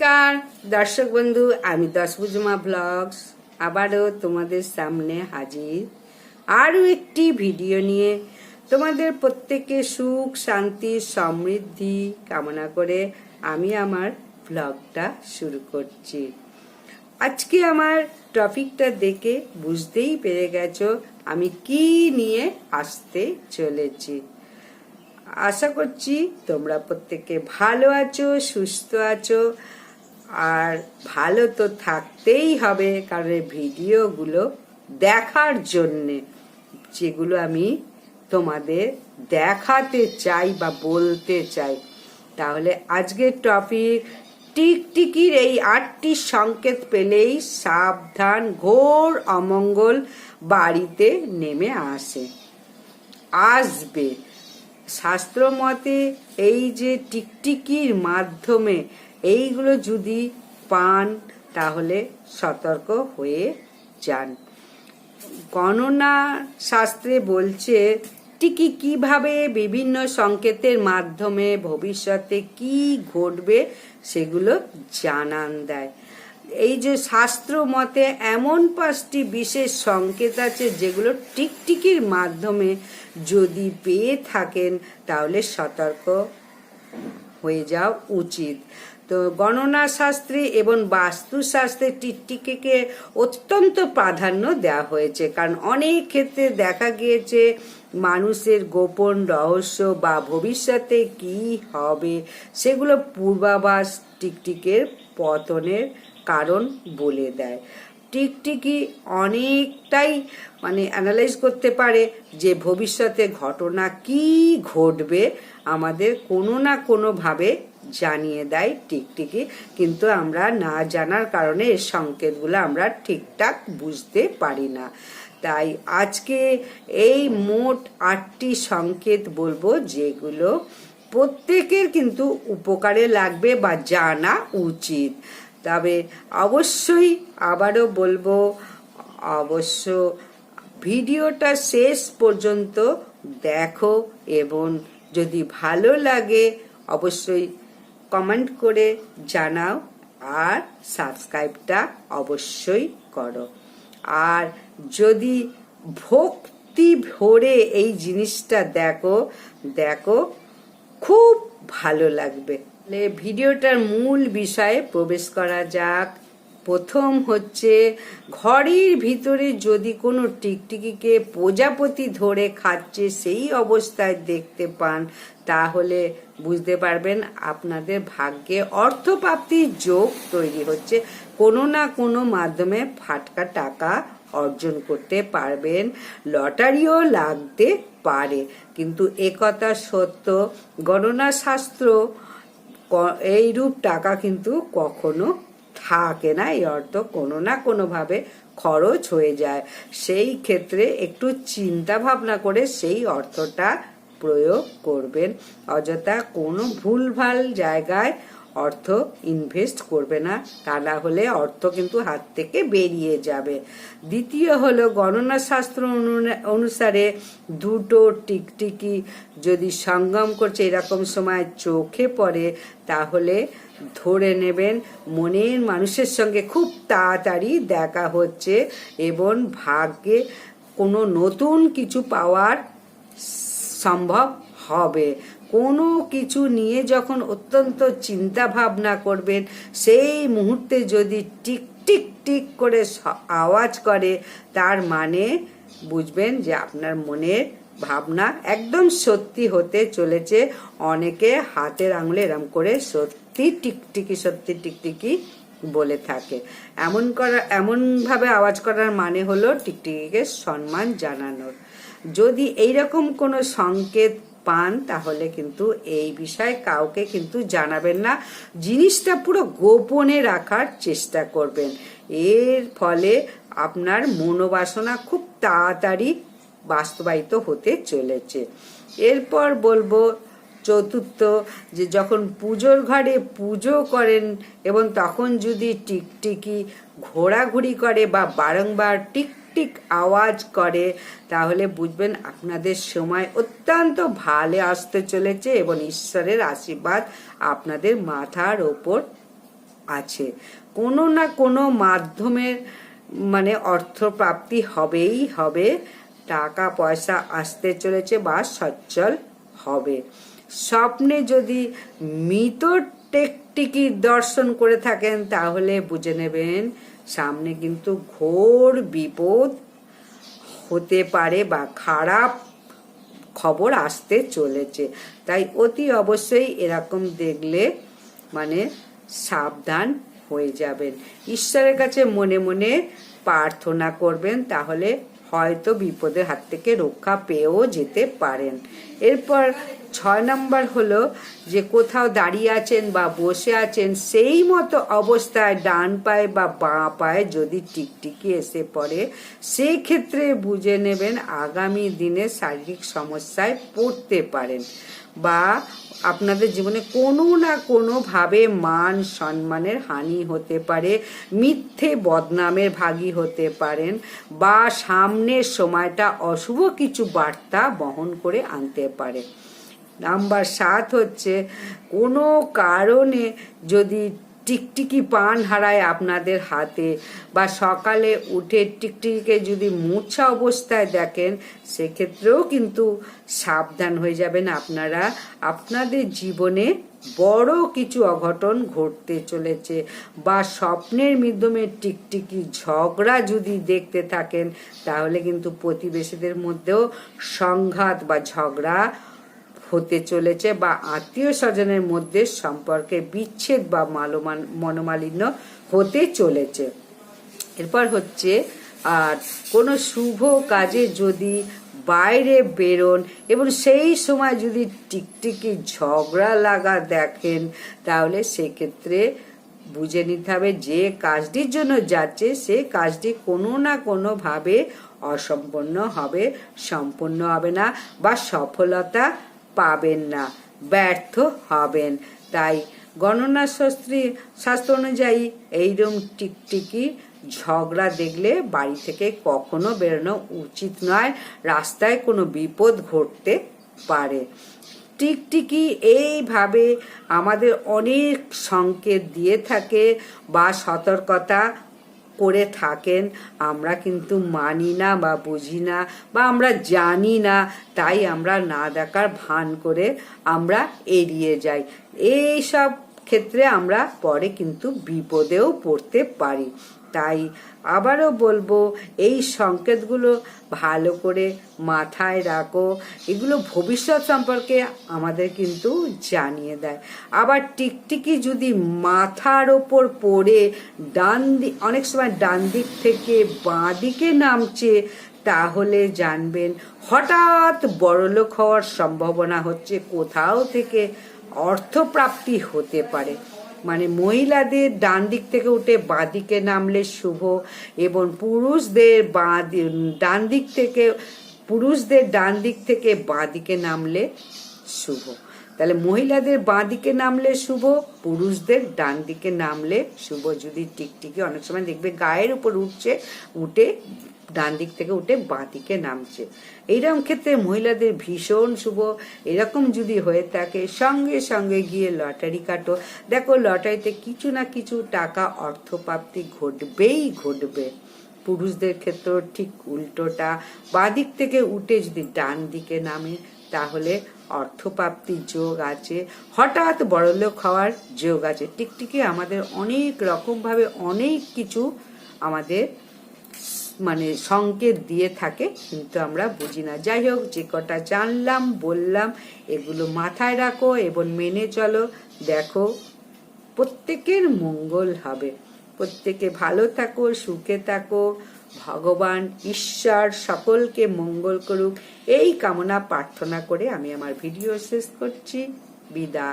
নমস্কার, দর্শক বন্ধু, আমি দশভুজমা ব্লগস। আবারও তোমাদের সামনে হাজির। আরও একটি ভিডিও নিয়ে তোমাদের প্রত্যেকে সুখ, শান্তি, সমৃদ্ধি কামনা করে আমি আমার ব্লগটা শুরু করছি। আজকে আমার টপিকটা দেখে বুঝতেই পেরে গেছো আমি কি নিয়ে আসতে চলেছি। আশা করছি তোমরা প্রত্যেকে ভালো আছো, সুস্থ আছো। আর ভালো তো থাকতেই হবে, কারণ ভিডিওগুলো দেখার জন্যে যেগুলো আমি তোমাদের দেখাতে চাই বা বলতে চাই। তাহলে আজকের টপিক, টিকটিকির এই আটটি সংকেত পেলেই সাবধান, ঘোর অমঙ্গল বাড়িতে নেমে আসে। আসবে। শাস্ত্র মতে এই যে টিকটিকির মাধ্যমে এইগুলো যদি পান, তাহলে সতর্ক হয়ে যান। গণনা শাস্ত্রে বলছে, টিকি কীভাবে বিভিন্ন সংকেতের মাধ্যমে ভবিষ্যতে কি ঘটবে সেগুলো জানান দেয়। এই যে শাস্ত্র মতে এমন পাঁচটি বিশেষ সংকেত আছে, যেগুলো টিকটিকির মাধ্যমে যদি পেয়ে থাকেন, তাহলে সতর্ক হয়ে যাওয়া উচিত। তো গণনা শাস্ত্রে এবং বাস্তুশাস্ত্রে টিকটিকে অত্যন্ত প্রাধান্য দেওয়া হয়েছে, কারণ অনেক ক্ষেত্রে দেখা গিয়েছে মানুষের গোপন রহস্য বা ভবিষ্যতে কি হবে সেগুলো পূর্বাভাস টিকটিকের পতনের কারণ বলে দেয়। টিকটিকি অনেকটাই মানে অ্যানালাইজ করতে পারে যে ভবিষ্যতে ঘটনা কি ঘটবে আমাদের কোনো না কোনোভাবে জানিয়ে দেয় টিকটিকি, কিন্তু আমরা না জানার কারণে এর সংকেতগুলো আমরা ঠিকঠাক বুঝতে পারি না। তাই আজকে এই মোট আটটি সংকেত বলব, যেগুলো প্রত্যেকের কিন্তু উপকারে লাগবে বা জানা উচিত। তবে অবশ্যই আবারও বলব, অবশ্য ভিডিওটা শেষ পর্যন্ত দেখো এবং যদি ভালো লাগে, অবশ্যই কমেন্ট করে জানাও আর সাবস্ক্রাইবটা অবশ্যই করো। আর যদি ভক্তি ভরে এই জিনিসটা দেখো দেখো, খুব ভালো লাগবে। ভিডিওটার মূল বিষয়ে প্রবেশ করা যাক। প্রথম হচ্ছে ঘরের ভিতরে যদি কোনো টিকটিকিকে প্রজাপতি ধরে খাচ্ছে সেই অবস্থায় দেখতে পান, তাহলে বুঝতে পারবেন, আপনাদের ভাগ্যে অর্থপ্রাপ্তির যোগ তৈরি হচ্ছে। কোনো না কোনো মাধ্যমে ফাটকা টাকা অর্জন করতে পারবেন, লটারিও লাগতে পারে। কিন্তু একথা সত্য গণনা শাস্ত্র এইরূপ টাকা কিন্তু কখনো থাকে না। এই অর্থ কোনো না কোনোভাবে খরচ হয়ে যায়। সেই ক্ষেত্রে একটু চিন্তা ভাবনা করে সেই অর্থটা প্রয়োগ করবেন। অযথা কোনো ভুলভাল জায়গায় অর্থ ইনভেস্ট করবে না। তা না হলে অর্থ কিন্তু হাত থেকে বেরিয়ে যাবে। দ্বিতীয় হলো গণনা শাস্ত্র অনুসারে দুটো টিকটিকি যদি সঙ্গম করছে এরকম সময় চোখে পড়ে, তাহলে ধরে নেবেন মনের মানুষের সঙ্গে খুব তাড়াতাড়ি দেখা হচ্ছে এবং ভাগ্যে কোনো নতুন কিছু পাওয়ার সম্ভব হবে। কোনো কিছু নিয়ে যখন অত্যন্ত চিন্তা ভাবনা করবেন, সেই মুহূর্তে যদি টিক টিক টিক করে আওয়াজ করে, তার মানে বুঝবেন যে আপনার মনের ভাবনা একদম সত্যি হতে চলেছে। অনেকে হাতের আঙুলে এরম করে সত্যি টিকটিকি সত্যি টিকটিকি বলে থাকে। এমন করা, এমনভাবে আওয়াজ করার মানে হলো টিকটিকিকে সম্মান জানানোর। যদি এইরকম কোনো সংকেত পান, তাহলে কিন্তু এই বিষয়ে কাউকে কিন্তু জানাবেন না। জিনিসটা পুরো গোপনে রাখার চেষ্টা করবেন। এর ফলে আপনার মনোবাসনা খুব তাড়াতাড়ি বাস্তবায়িত হতে চলেছে। এরপর বলব চতুর্থ, যে যখন পুজোর ঘরে পুজো করেন এবং তখন যদি টিকটিকি ঘোরাঘুরি করে বা বারংবার টিক টিক আওয়াজ করে, তাহলে বুঝবেন আপনাদের সময় অত্যন্ত ভালো আসতে চলেছে এবং ঈশ্বরের আশীর্বাদ আপনাদের মাথার ওপর আছে। কোনো না কোনো মাধ্যমের মানে অর্থপ্রাপ্তি হবেই হবে, টাকা, পয়সা আসতে চলেছে বা সচ্ছল হবে। স্বপ্নে যদি মৃত টেকটিকি দর্শন করে থাকেন, তাহলে বুঝে নেবেন সামনে কিন্তু ঘোর বিপদ হতে পারে বা খারাপ খবর আসতে চলেছে। তাই অতি অবশ্যই এরকম দেখলে মানে সাবধান হয়ে যাবেন। ঈশ্বরের কাছে মনে মনে প্রার্থনা করবেন, তাহলে হয়তো বিপদের হাত থেকে রক্ষা পেয়েও যেতে পারেন। এরপর ছয় নম্বর হলো যে কোথাও দাঁড়িয়ে আছেন বা বসে আছেন, সেই মতো অবস্থায় ডান পায়ে বা বাঁ পায়ে যদি টিকটিকি এসে পড়ে, সেই ক্ষেত্রে বুঝে নেবেন আগামী দিনে শারীরিক সমস্যায় পড়তে পারেন বা আপনাদের জীবনে কোনো না কোনোভাবে মান সম্মানের হানি হতে পারে, মিথ্যে বদনামের ভাগী হতে পারেন বা সামনের সময়টা অশুভ কিছু বার্তা বহন করে আনতে পারে। নাম্বার সাত হচ্ছে, কোনো কারণে যদি টিকটিকি পান হারায় আপনাদের হাতে বা সকালে উঠে টিকটিকিকে যদি মূর্ছা অবস্থায় দেখেন, সেক্ষেত্রেও কিন্তু সাবধান হয়ে যাবেন। আপনারা আপনাদের জীবনে বড় কিছু অঘটন ঘটতে চলেছে বা স্বপ্নের মাধ্যমে টিকটিকি ঝগড়া যদি দেখতে থাকেন, তাহলে কিন্তু প্রতিবেশীদের মধ্যেও সংঘাত বা ঝগড়া হতে চলেছে বা আত্মীয় স্বজনের মধ্যে সম্পর্কে বিচ্ছেদ বা মালমান, মনোমালিন্য হতে চলেছে। এরপর হচ্ছে, আর কোনো শুভ কাজে যদি বাইরে বেরোন এবং সেই সময় যদি টিকটিকি ঝগড়া লাগা দেখেন, তাহলে সেক্ষেত্রে বুঝে নিতে হবে যে কাজটির জন্য যাচ্ছে, সে কাজটি কোনো না কোনোভাবে অসম্পন্ন হবে, সম্পূর্ণ হবে না বা সফলতা পাবেন না, ব্যর্থ হবেন। তাই গণনা শাস্ত্রী, শাস্ত্র অনুযায়ী এইরকম টিকটিকি ঝগড়া দেখলে বাড়ি থেকে কখনো বেরোনো উচিত নয়। রাস্তায় কোনো বিপদ ঘটতে পারে। টিকটিকি এইভাবে আমাদের অনেক সংকেত দিয়ে থাকে বা সতর্কতা করে থাকেন। আমরা কিন্তু মানি না বা বুঝি না বা আমরা জানি না, তাই আমরা না দেখার ভান করে আমরা এড়িয়ে যাই। এই সব ক্ষেত্রে আমরা পরে কিন্তু বিপদেও পড়তে পারি। তাই আবারও বলব, এই সংকেতগুলো ভালো করে মাথায় রাখো। এগুলো ভবিষ্যৎ সম্পর্কে আমাদের কিন্তু জানিয়ে দেয়। আবার টিকটিকি যদি মাথার ওপর পড়ে, ডান অনেক সময় ডান দিক থেকে বাঁ দিকে নামছে, তাহলে জানবেন হঠাৎ বড়লোক হওয়ার সম্ভাবনা হচ্ছে কোথাও থেকে অর্থপ্রাপ্তি হতে পারে। মানে মহিলাদের ডান দিক থেকে উঠে বাঁ দিকে নামলে শুভ এবং পুরুষদের বাঁ ডান দিক থেকে, পুরুষদের ডান দিক থেকে বাঁ দিকে নামলে শুভ। তাহলে মহিলাদের বাঁ দিকে নামলে শুভ, পুরুষদের ডান দিকে নামলে শুভ। যদি টিকটিকি অনেক সময় দেখবে গায়ের উপর উঠছে, উঠে ডান দিক থেকে উঠে বাঁ দিকে নামছে। এইরকম ক্ষেত্রে মহিলাদের ভীষণ শুভ। এরকম যদি হয়ে থাকে, সঙ্গে সঙ্গে গিয়ে লটারি কাটো। দেখো, লটারিতে কিছু না কিছু টাকা অর্থপ্রাপ্তি ঘটবেই ঘটবে। পুরুষদের ক্ষেত্রেও ঠিক উল্টোটা। বাঁ দিক থেকে উঠে যদি ডান দিকে নামে তাহলে অর্থপ্রাপ্তির যোগ আছে। হঠাৎ বড়লোক হওয়ার যোগ আছে। টিকটিকি আমাদের অনেক রকমভাবে অনেক কিছু আমাদের মানে সংকেত দিয়ে থাকে, কিন্তু আমরা বুঝি না। যাই হোক, যে কটা জানলাম, বললাম, এগুলো মাথায় রাখো এবং মেনে চলো। দেখো, প্রত্যেকের মঙ্গল হবে। প্রত্যেকে ভালো থাকো, সুখে থাকো। ভগবান ঈশ্বর সকলকে মঙ্গল করুক। এই কামনা প্রার্থনা করে আমি আমার ভিডিও শেষ করছি। বিদায়।